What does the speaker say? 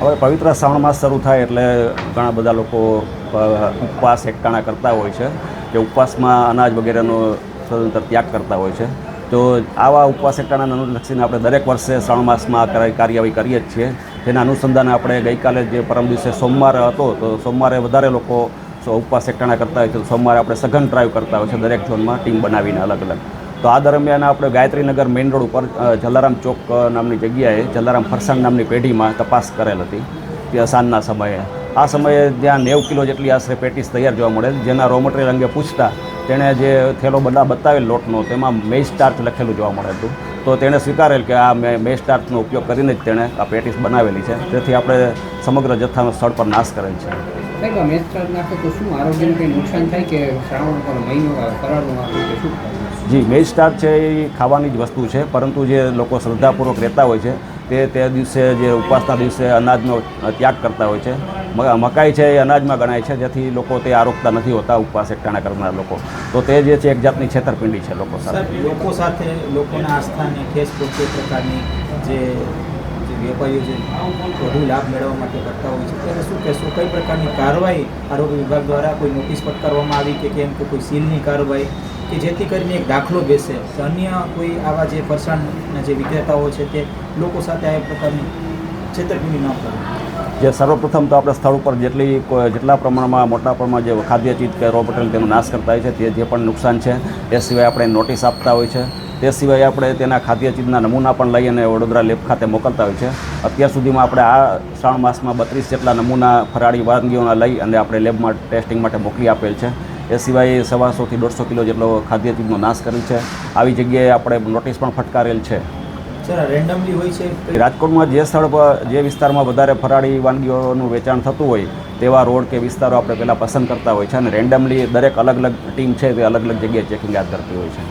હવે પવિત્ર શ્રાવણ માસ શરૂ થાય એટલે ઘણા બધા લોકો ઉપવાસ એકટાણા કરતા હોય છે, કે ઉપવાસમાં અનાજ વગેરેનો સ્વતંત્ર ત્યાગ કરતા હોય છે. તો આવા ઉપવાસ એકટાણાને અનુલક્ષીને આપણે દરેક વર્ષે શ્રાવણ માસમાં કાર્યવાહી કરીએ જ છીએ. તેના અનુસંધાને આપણે ગઈકાલે જે પરમ દિવસે સોમવાર હતો, તો સોમવારે વધારે લોકો સો ઉપવાસ એકટાણા કરતા હોય છે. તો સોમવારે આપણે સઘન ડ્રાઈવ કરતા હોય છે દરેક ઝોનમાં, ટીમ બનાવીને અલગ અલગ તો આ દરમિયાન આપણે ગાયત્રીનગર મેઇન રોડ ઉપર જલારામ ચોક નામની જગ્યાએ જલારામ ફરસાણ નામની પેઢીમાં તપાસ કરેલ હતી ત્યાં સાંજના સમયે. આ સમયે ત્યાં નેવ કિલો જેટલી આશરે પેટીસ તૈયાર જોવા મળે જેના રો મટીરિયલ અંગે પૂછતા તેણે જે થેલો બધા બતાવેલ લોટનો, તેમાં મેઈ સ્ટાર્ચ લખેલું જોવા મળે હતું. તો તેણે સ્વીકારેલ કે આ મેં મેઈ સ્ટાર્ચનો ઉપયોગ કરીને જ તેણે આ પેટીસ બનાવેલી છે. તેથી આપણે સમગ્ર જથ્થાનો સ્થળ પર નાશ કરેલ છે. સાહેબ આ મેચ કાર્ડ નાખો તો શું આરોગ્યને કંઈ નુકસાન થાય કે શ્રાવણ પર મહિનો આવે આવે કે શું જી મેઈ સ્ટાર્ચ છે એ ખાવાની જ વસ્તુ છે પરંતુ જે લોકો શ્રદ્ધાપૂર્વક રહેતા હોય છે તે તે દિવસે જે ઉપવાસના દિવસે અનાજનો ત્યાગ કરતા હોય છે. મકાઈ છે એ અનાજમાં ગણાય છે જેથી લોકો તે આરોગતા નથી હોતા ઉપવાસ એકટાણા કરનાર લોકો. તો તે જે છે એક જાતની છેતરપિંડી છે લોકો સાથે. લોકો સાથે લોકોના આસ્થાને ઠેસ પહોંચે પ્રકારની જે વેપારીઓ છે વધુ લાભ મેળવવા માટે કરતા હોય છે. ત્યારે શું કહેશો? કઈ પ્રકારની કાર્યવાહી આરોગ્ય વિભાગ દ્વારા કોઈ નોટિસ ફટકારવામાં આવી કે કેમ કે કોઈ સીલની કાર્યવાહી કે જેથી કરીને એક દાખલો બેસે? કે અન્ય કોઈ આવા જે ફરસાણના જે વિક્રેતાઓ છે તે લોકો સાથે આ પ્રકારની છેતરપિંડી ન કરે? જે સર્વપ્રથમ તો આપણે સ્થળ ઉપર જેટલી જેટલા પ્રમાણમાં મોટા પ્રમાણમાં જે ખાદ્ય ચીજ કે રો મટીરિયલ તેનો નાશ કરતા હોય છે, તે જે પણ નુકસાન છે, એ સિવાય આપણે નોટિસ આપતા હોય છે. તે સિવાય આપણે તેના ખાદ્ય ચીજના નમૂના પણ લઈ અને વડોદરા લેબ ખાતે મોકલતા હોય છે. અત્યાર સુધીમાં આપણે આ શ્રાવણ માસમાં બત્રીસ જેટલા નમૂના ફરાળી વાનગીઓના લઈ અને આપણે લેબમાં ટેસ્ટિંગ માટે મોકલી આપેલ છે. એ સિવાય સવાસોથી દોઢસો કિલો જેટલો ખાદ્ય ચીજનો નાશ કરેલ છે. આવી જગ્યાએ આપણે નોટિસ પણ ફટકારેલ છે. રેન્ડમલી હોય છે રાજકોટમાં જે સ્થળ પર જે વિસ્તારમાં વધારે ફરાળી વાનગીઓનું વેચાણ થતું હોય તેવા રોડ કે વિસ્તારો આપણે પહેલાં પસંદ કરતા હોય છે અને રેન્ડમલી દરેક અલગ અલગ ટીમ છે તે અલગ અલગ જગ્યાએ ચેકિંગ હાથ ધરતી હોય છે.